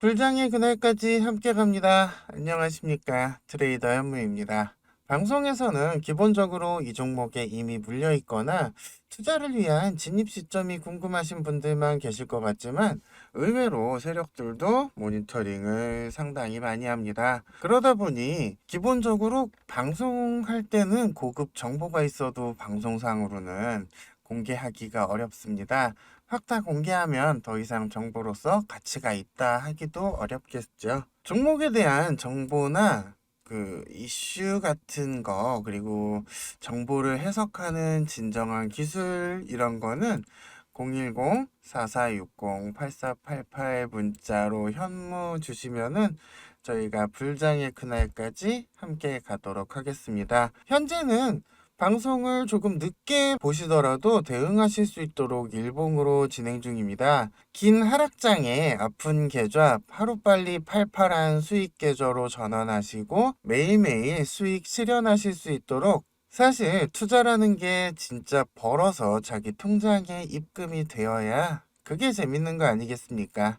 불장의 그날까지 함께 갑니다. 안녕하십니까. 트레이더 현무입니다. 방송에서는 기본적으로 이 종목에 이미 물려 있거나 투자를 위한 진입 시점이 궁금하신 분들만 계실 것 같지만 의외로 세력들도 모니터링을 상당히 많이 합니다. 그러다 보니 기본적으로 방송할 때는 고급 정보가 있어도 방송상으로는 공개하기가 어렵습니다. 확다 공개하면 더 이상 정보로서 가치가 있다 하기도 어렵겠죠. 종목에 대한 정보나 그 이슈 같은 거 그리고 정보를 해석하는 진정한 기술 이런 거는 010-4460-8488 문자로 현무 주시면은 저희가 불장의 그날까지 함께 가도록 하겠습니다. 현재는 방송을 조금 늦게 보시더라도 대응하실 수 있도록 일봉으로 진행 중입니다. 긴 하락장에 아픈 계좌 하루빨리 팔팔한 수익 계좌로 전환하시고 매일매일 수익 실현하실 수 있도록 사실 투자라는 게 진짜 벌어서 자기 통장에 입금이 되어야 그게 재밌는 거 아니겠습니까?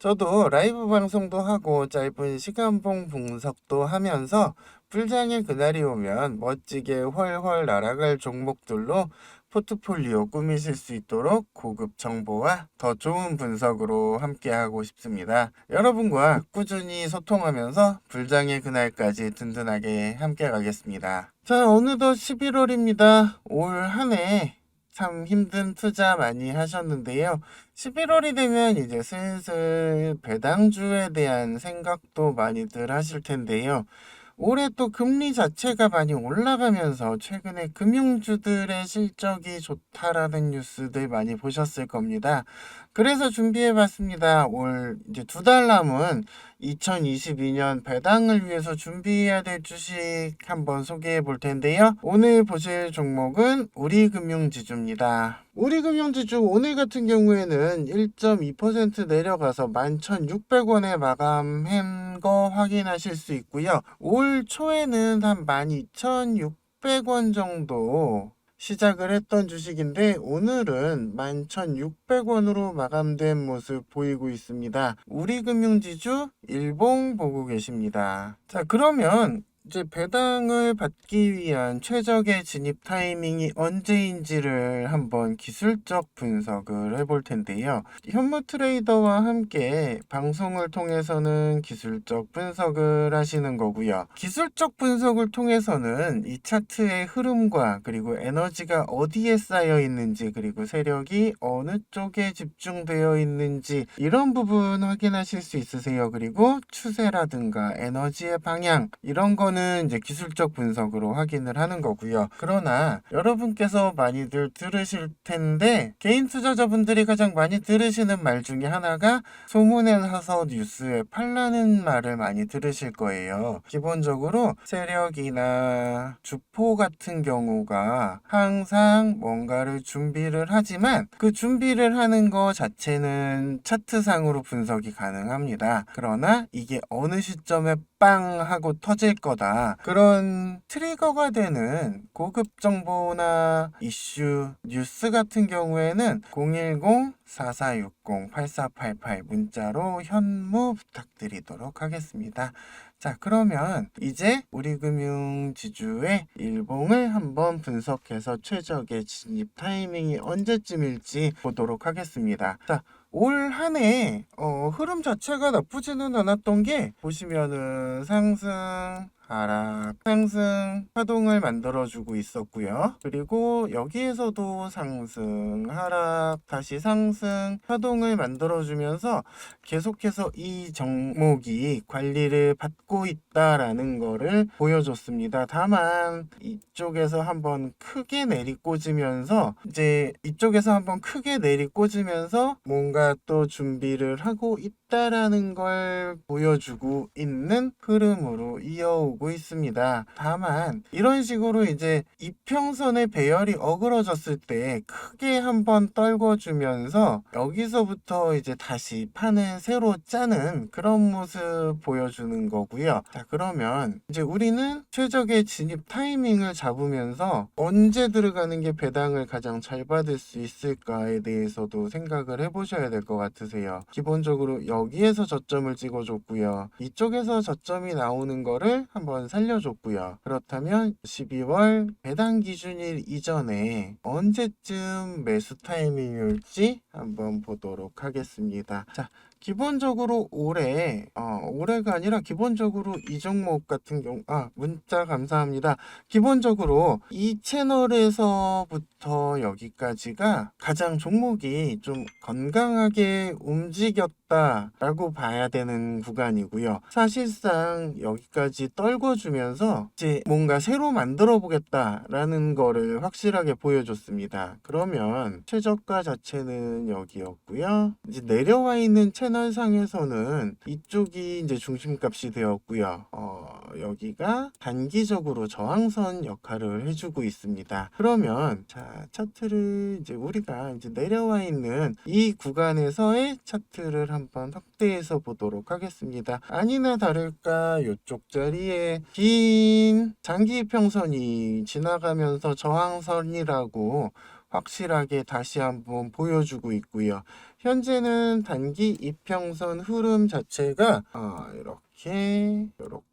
저도 라이브 방송도 하고 짧은 시간봉 분석도 하면서 불장의 그날이 오면 멋지게 훨훨 날아갈 종목들로 포트폴리오 꾸미실 수 있도록 고급 정보와 더 좋은 분석으로 함께하고 싶습니다. 여러분과 꾸준히 소통하면서 불장의 그날까지 든든하게 함께 가겠습니다. 자, 어느덧 11월입니다. 올 한 해 참 힘든 투자 많이 하셨는데요. 11월이 되면 이제 슬슬 배당주에 대한 생각도 많이들 하실 텐데요. 올해 또 금리 자체가 많이 올라가면서 최근에 금융주들의 실적이 좋다라는 뉴스들 많이 보셨을 겁니다. 그래서 준비해 봤습니다. 올 이제 두 달 남은 2022년 배당을 위해서 준비해야 될 주식 한번 소개해 볼 텐데요. 오늘 보실 종목은 우리금융지주입니다. 우리금융지주 오늘 같은 경우에는 1.2% 내려가서 11,600원에 마감한 거 확인하실 수 있고요. 올 초에는 한 12,600원 정도 시작을 했던 주식인데 오늘은 11,600원으로 마감된 모습 보이고 있습니다. 우리금융지주 일봉 보고 계십니다. 자, 그러면 이제 배당을 받기 위한 최적의 진입 타이밍이 언제인지를 한번 기술적 분석을 해볼 텐데요. 현무 트레이더와 함께 방송을 통해서는 기술적 분석을 하시는 거고요. 기술적 분석을 통해서는 이 차트의 흐름과 그리고 에너지가 어디에 쌓여 있는지 그리고 세력이 어느 쪽에 집중되어 있는지 이런 부분 확인하실 수 있으세요. 그리고 추세라든가 에너지의 방향 이런 거는 이제 기술적 분석으로 확인을 하는 거고요. 그러나 여러분께서 많이들 들으실 텐데 개인 투자자분들이 가장 많이 들으시는 말 중에 하나가 소문에 나서 뉴스에 팔라는 말을 많이 들으실 거예요. 기본적으로 세력이나 주포 같은 경우가 항상 뭔가를 준비를 하지만 그 준비를 하는 거 자체는 차트상으로 분석이 가능합니다. 그러나 이게 어느 시점에 빵 하고 터질 거다. 그런 트리거가 되는 고급 정보나 이슈, 뉴스 같은 경우에는 010-4460-8488 문자로 현무 부탁드리도록 하겠습니다. 자, 그러면 이제 우리금융지주의 일봉을 한번 분석해서 최적의 진입 타이밍이 언제쯤일지 보도록 하겠습니다. 자, 올 한해 어, 흐름 자체가 나쁘지는 않았던 게 보시면은 상승 하락, 상승, 파동을 만들어주고 있었고요. 그리고 여기에서도 상승, 하락, 다시 상승, 파동을 만들어주면서 계속해서 이 종목이 관리를 받고 있다라는 거를 보여줬습니다. 다만 이쪽에서 한번 크게 내리꽂으면서 이제 이쪽에서 한번 크게 내리꽂으면서 뭔가 또 준비를 하고 있다 라는 걸 보여주고 있는 흐름으로 이어오고 있습니다. 다만 이런 식으로 이제 이평선의 배열이 어그러졌을 때 크게 한번 떨궈주면서 여기서부터 이제 다시 판을 새로 짜는 그런 모습 보여주는 거고요. 자 그러면 이제 우리는 최적의 진입 타이밍을 잡으면서 언제 들어가는 게 배당을 가장 잘 받을 수 있을까에 대해서도 생각을 해보셔야 될 것 같으세요. 기본적으로 여 기에서 저점을 찍어줬고요. 이쪽에서 저점이 나오는 거를 한번 살려줬고요. 그렇다면 12월 배당 기준일 이전에 언제쯤 매수 타이밍이 올지 한번 보도록 하겠습니다. 자, 기본적으로 올해 어, 올해가 아니라 기본적으로 이 종목 같은 경우 아 문자 감사합니다. 기본적으로 이 채널에서부터 여기까지가 가장 종목이 좀 건강하게 움직였 다라고 봐야 되는 구간이고요. 사실상 여기까지 떨궈주면서 이제 뭔가 새로 만들어 보겠다라는 거를 확실하게 보여줬습니다. 그러면 최저가 자체는 여기였고요. 이제 내려와 있는 채널상에서는 이쪽이 이제 중심값이 되었고요. 어, 여기가 단기적으로 저항선 역할을 해주고 있습니다. 그러면 자 차트를 이제 우리가 이제 내려와 있는 이 구간에서의 차트를 한번 확대해서 보도록 하겠습니다. 아니나 다를까 이쪽 자리에 긴 장기 이평선이 지나가면서 저항선이라고 확실하게 다시 한번 보여주고 있고요. 현재는 단기 이평선 흐름 자체가 어, 이렇게 이렇게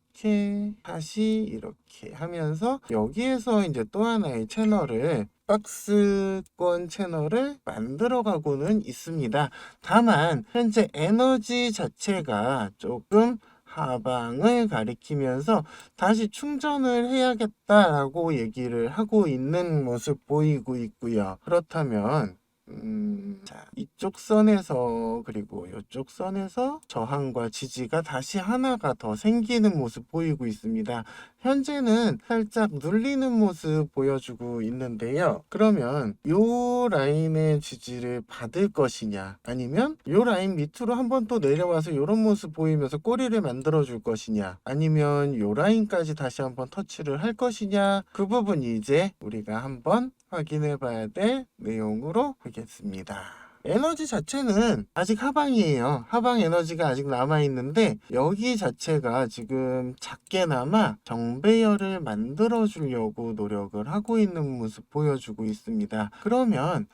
다시 이렇게 하면서 여기에서 이제 또 하나의 채널을 박스권 채널을 만들어 가고는 있습니다. 다만 현재 에너지 자체가 조금 하방을 가리키면서 다시 충전을 해야겠다라고 얘기를 하고 있는 모습 보이고 있고요. 그렇다면 음, 자, 이쪽 선에서 그리고 이쪽 선에서 저항과 지지가 다시 하나가 더 생기는 모습 보이고 있습니다. 현재는 살짝 눌리는 모습 보여주고 있는데요. 그러면 요 라인의 지지를 받을 것이냐 아니면 요 라인 밑으로 한 번 또 내려와서 이런 모습 보이면서 꼬리를 만들어 줄 것이냐 아니면 요 라인까지 다시 한번 터치를 할 것이냐 그 부분이 이제 우리가 한번 확인해 봐야 될 내용으로 하겠습니다. 에너지 자체는 아직 하방이에요. 하방 에너지가 아직 남아 있는데 여기 자체가 지금 작게나마 정배열을 만들어 주려고 노력을 하고 있는 모습 보여주고 있습니다. 그러면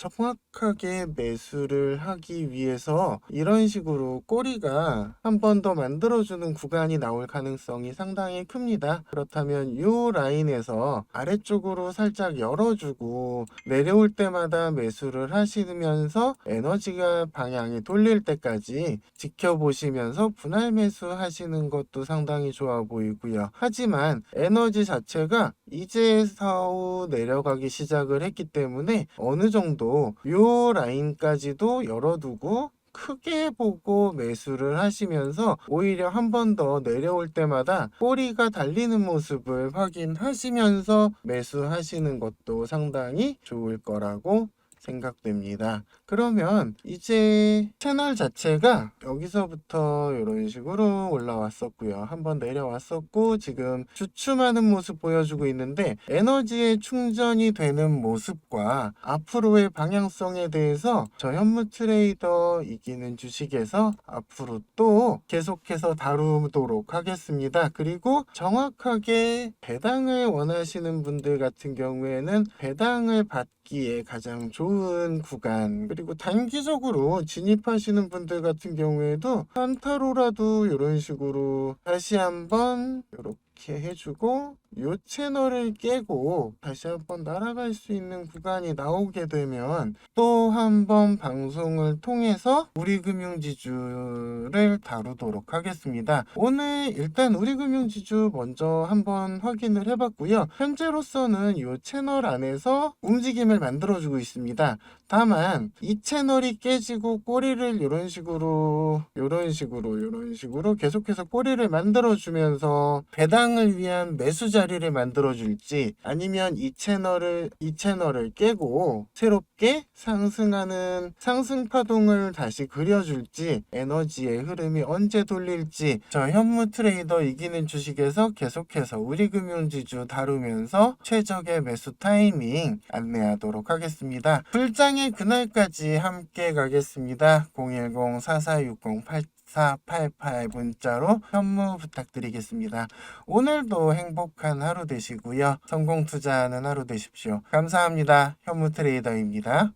정확하게 매수를 하기 위해서 이런 식으로 꼬리가 한 번 더 만들어주는 구간이 나올 가능성이 상당히 큽니다. 그렇다면 이 라인에서 아래쪽으로 살짝 열어주고 내려올 때마다 매수를 하시면서 에너지가 방향이 돌릴 때까지 지켜보시면서 분할 매수 하시는 것도 상당히 좋아 보이고요. 하지만 에너지 자체가 이제 사후 내려가기 시작을 했기 때문에 어느 정도 요 라인까지도 열어두고 크게 보고 매수를 하시면서 오히려 한 번 더 내려올 때마다 꼬리가 달리는 모습을 확인하시면서 매수하시는 것도 상당히 좋을 거라고 생각됩니다. 그러면 이제 채널 자체가 여기서부터 이런 식으로 올라왔었고요. 한번 내려왔었고 지금 주춤하는 모습 보여주고 있는데 에너지의 충전이 되는 모습과 앞으로의 방향성에 대해서 저 현무 트레이더 이기는 주식에서 앞으로 또 계속해서 다루도록 하겠습니다. 그리고 정확하게 배당을 원하시는 분들 같은 경우에는 배당을 받기에 가장 좋은 구간 그리고 단기적으로 진입하시는 분들 같은 경우에도 한타로라도 이런 식으로 다시 한번 이렇게 해주고 요 채널을 깨고 다시 한번 날아갈 수 있는 구간이 나오게 되면 또 한번 방송을 통해서 우리금융지주를 다루도록 하겠습니다. 오늘 일단 우리금융지주 먼저 한번 확인을 해봤고요. 현재로서는 이 채널 안에서 움직임을 만들어주고 있습니다. 다만 이 채널이 깨지고 꼬리를 이런 식으로 이런 식으로 이런 식으로 계속해서 꼬리를 만들어주면서 배당을 위한 매수 자 리를 만들어 줄지 아니면 이 채널을 이 채널을 깨고 새롭게 상승하는 상승 파동을 다시 그려 줄지 에너지의 흐름이 언제 돌릴지 저 현무 트레이더 이기는 주식에서 계속해서 우리 금융지주 다루면서 최적의 매수 타이밍 안내하도록 하겠습니다. 불장의 그날까지 함께 가겠습니다. 010-4460-8 488 문자로 현무 부탁드리겠습니다. 오늘도 행복한 하루 되시고요. 성공 투자하는 하루 되십시오. 감사합니다. 현무 트레이더입니다.